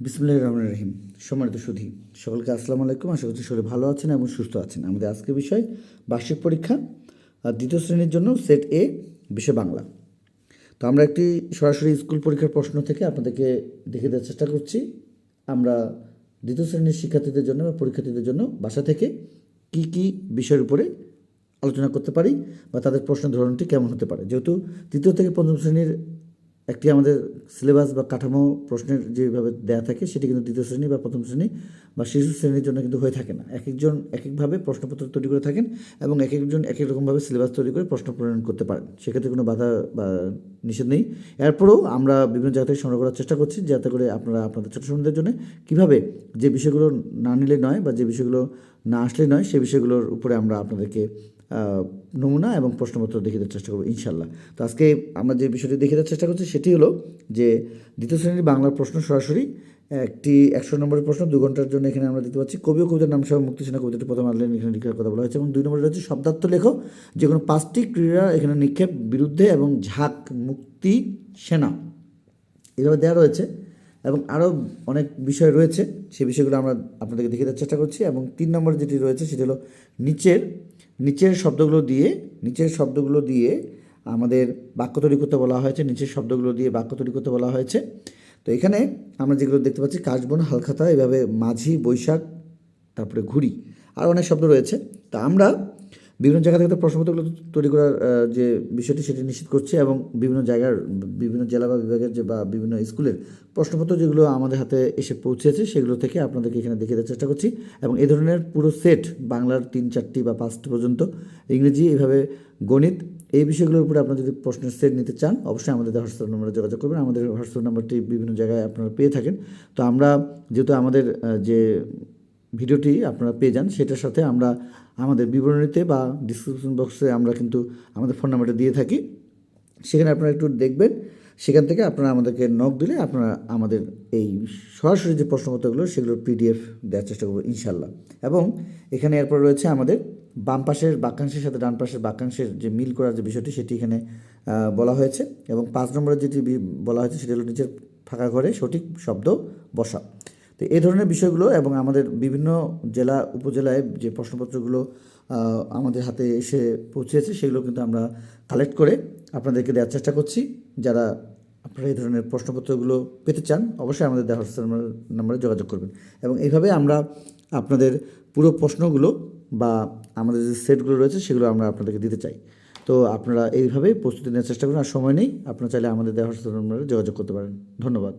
বিসমুল্লাহ রহমান রহিম। সম্মানিত সুধী, সকলকে আসসালামু আলাইকুম। আশা করছি শরীর ভালো আছেন এবং সুস্থ আছেন। আমাদের আজকের বিষয় বার্ষিক পরীক্ষা আর দ্বিতীয় শ্রেণির জন্য সেট এ, বিষয় বাংলা। তো আমরা একটি সরাসরি স্কুল পরীক্ষার প্রশ্ন থেকে আপনাদেরকে দেখে দেওয়ার চেষ্টা করছি। আমরা দ্বিতীয় শ্রেণির শিক্ষার্থীদের জন্য বা পরীক্ষার্থীদের জন্য বাসা থেকে কি কি বিষয়ের উপরে আলোচনা করতে পারি বা তাদের প্রশ্নের ধরনটি কেমন হতে পারে। যেহেতু তৃতীয় থেকে পঞ্চম শ্রেণির একটি আমাদের সিলেবাস বা কাঠামো প্রশ্নের যেভাবে দেয়া থাকে, সেটি কিন্তু দ্বিতীয় শ্রেণি বা প্রথম শ্রেণি বা শিশু শ্রেণির জন্য কিন্তু হয়ে থাকে না। এক একজন এক একভাবে প্রশ্নপত্র তৈরি করে থাকেন এবং এক একজন এক এক রকমভাবে সিলেবাস তৈরি করে প্রশ্ন প্রণয়ন করতে পারেন। সেক্ষেত্রে কোনো বাধা বা নিষেধ নেই। এরপরেও আমরা বিভিন্ন জায়গা থেকে সংগ্রহ করার চেষ্টা করছি, যাতে করে আপনারা আপনাদের ছোটো সন্তানদের জন্য কীভাবে যে বিষয়গুলো না নিলে নয় বা যে বিষয়গুলো না আসলে নয় সেই বিষয়গুলোর উপরে আমরা আপনাদেরকে নমুনা এবং প্রশ্নপত্র দেখিয়ে দেওয়ার চেষ্টা করব, ইনশাল্লাহ। তো আজকে আমরা যে বিষয়টি দেখিয়ে দেওয়ার চেষ্টা করছি সেটি হলো যে দ্বিতীয় শ্রেণির বাংলার প্রশ্ন সরাসরি, একটি একশো নম্বরের প্রশ্ন, দু ঘণ্টার জন্য এখানে আমরা দিতে পাচ্ছি কবি ও কবিতার নাম সহ মুক্তি সেনা কবিতাটি প্রথম আনলেন এখানে লিখার কথা বলা হয়েছে এবং দুই নম্বরে রয়েছে শব্দার্থ লেখো যে কোনো পাঁচটি ক্রীড়া এখানে নিক্ষেপ, বিরুদ্ধে এবং ঝাঁক মুক্তি সেনা। এভাবে দেওয়া রয়েছে। এবং আরও অনেক বিষয় রয়েছে, সেই বিষয়গুলো আমরা আপনাদেরকে দেখিয়ে দেওয়ার চেষ্টা করছি। এবং তিন নম্বর যেটি রয়েছে সেটি হলো নিচের নিচের শব্দগুলো দিয়ে, নিচের শব্দগুলো দিয়ে আমাদের বাক্য তৈরি করতে বলা হয়েছে, নিচের শব্দগুলো দিয়ে বাক্য তৈরি করতে বলা হয়েছে। তো এখানে আমরা যেগুলো দেখতে পাচ্ছি, কাশবন, হালখাতা, এভাবে মাঝি, বৈশাখ, তারপরে ঘুড়ি, আর অনেক শব্দ রয়েছে। তা আমরা বিভিন্ন জায়গা থেকে তো প্রশ্নপত্রগুলো তৈরি করার যে বিষয়টি সেটি নিশ্চিত করছে এবং বিভিন্ন জায়গার, বিভিন্ন জেলা বা বিভাগের যে বা বিভিন্ন স্কুলের প্রশ্নপত্র যেগুলো আমাদের হাতে এসে পৌঁছেছে, সেগুলো থেকে আপনাদেরকে এখানে দেখিয়ে দেওয়ার চেষ্টা করছি। এবং এই ধরনের পুরো সেট বাংলার তিন চারটি বা পাঁচটি পর্যন্ত ইংরেজি, এভাবে গণিত, এই বিষয়গুলোর উপরে আপনারা যদি প্রশ্নের সেট নিতে চান, অবশ্যই আমাদের হোয়াটসঅ্যাপ নম্বরে যোগাযোগ করবেন। আমাদের হোয়াটসঅ্যাপ নম্বরটি বিভিন্ন জায়গায় আপনারা পেয়ে থাকেন। তো আমরা যেহেতু আমাদের যে ভিডিওটি আপনারা পেয়ে যান। সেটার সাথে আমরা আমাদের বিবরণীতে বা ডিসক্রিপশন বক্সে আমরা কিন্তু আমাদের ফোন নাম্বারটা দিয়ে থাকি। সেখানে আপনারা একটু দেখবেন। সেখান থেকে আপনারা আমাদেরকে নক দিলে আপনারা আমাদের এই সরাসরি যে প্রশ্নপত্রগুলো সেগুলোর পিডিএফ দেওয়ার চেষ্টা করব ইনশাল্লাহ এবং এখানে এরপর রয়েছে আমাদের বাম পাশের বাক্যাংশের সাথে ডান পাশের বাক্যাংশের যে মিল করার যে বিষয়টি, সেটি এখানে বলা হয়েছে। এবং পাঁচ নম্বরের যেটি বলা হয়েছে, সেটি হলো নিচের ফাঁকা ঘরে সঠিক শব্দ বসা। তো এই ধরনের বিষয়গুলো এবং আমাদের বিভিন্ন জেলা, উপজেলায় যে প্রশ্নপত্রগুলো আমাদের হাতে এসে পৌঁছেছে, সেগুলো কিন্তু আমরা কালেক্ট করে আপনাদেরকে দেওয়ার চেষ্টা করছি। যারা আপনারা এই ধরনের প্রশ্নপত্রগুলো পেতে চান, অবশ্যই আমাদের দেওয়ার নাম্বারে যোগাযোগ করবেন। এবং এইভাবে আমরা আপনাদের পুরো প্রশ্নগুলো বা আমাদের যে সেটগুলো রয়েছে, সেগুলো আমরা আপনাদেরকে দিতে চাই। তো আপনারা এইভাবে প্রস্তুতি নেওয়ার চেষ্টা করুন, আর সময় নেই, আপনারা চাইলে আমাদের দেওয়ার নাম্বারে যোগাযোগ করতে পারেন। ধন্যবাদ।